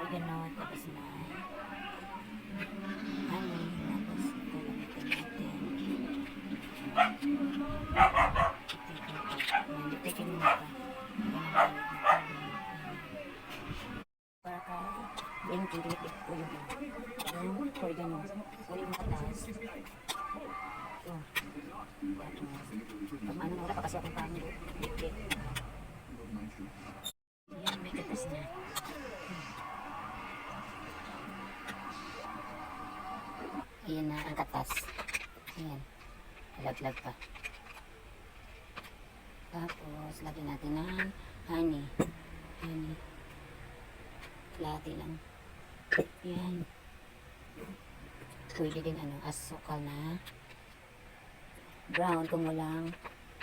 oregano, tapos na honey, tapos ito gamitin natin. Itikin mo pa. Para yung kinilipit ko yung yung. Tapos, pag ano, wala pa dikit. Yan, may katas na. Ayan na ang katas. Ayan. Laglag pa. Tapos, lagyan natin ng honey. Honey. Lati lang. Ayan. Pwede din ano, asukal na brown kung walang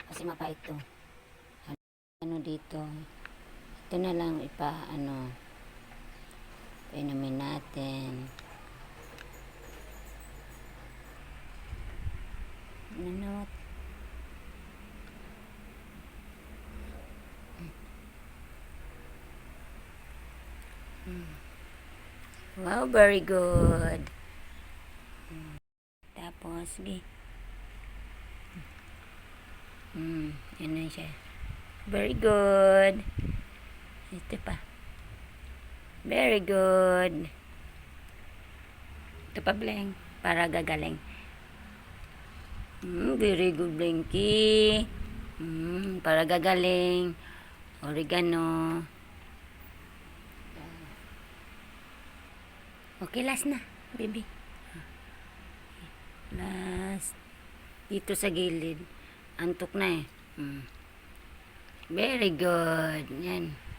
kasi mapait to. Ano dito? Ito na lang ipa ano inumin natin. Nanot. Wow, very good. Tapos, sige. Hmm, yan na siya. Very good. Ito pa. Very good. Ito pa, Blank. Para gagaling. Hmm, very good, Blanky. Hmm, para gagaling. Oregano. Okay, last na, baby. Last. Dito sa gilid. Antok na eh. Hmm. Very good. Yan.